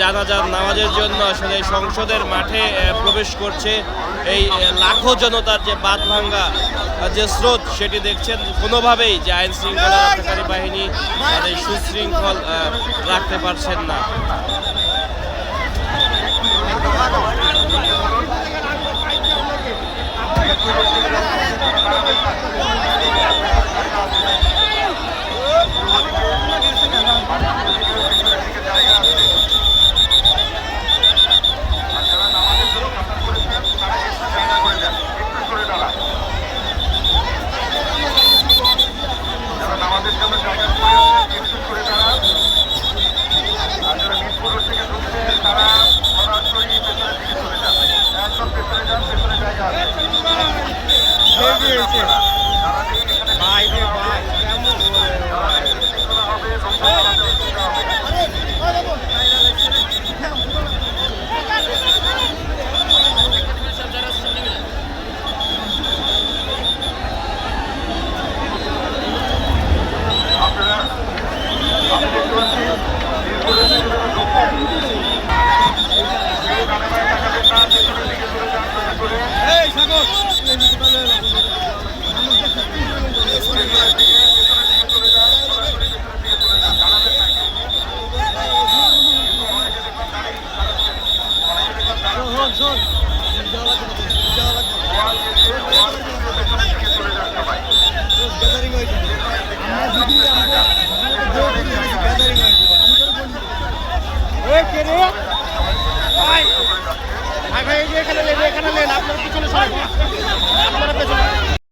জানাজার নামাজের জন্য আসলে সংসদের মাঠে প্রবেশ করছে। এই লাখো জনতার যে বাদ ভাঙ্গা যে স্রোত, সেটি দেখছেন কোনোভাবেই যে আইন শৃঙ্খলা বাহিনী তাদের সুশৃঙ্খল রাখতে পারছেন না। Thank you. ভাই ভাই এখানে এখানে নেন আপনার পিছনে সরে আপনারা পিছনে।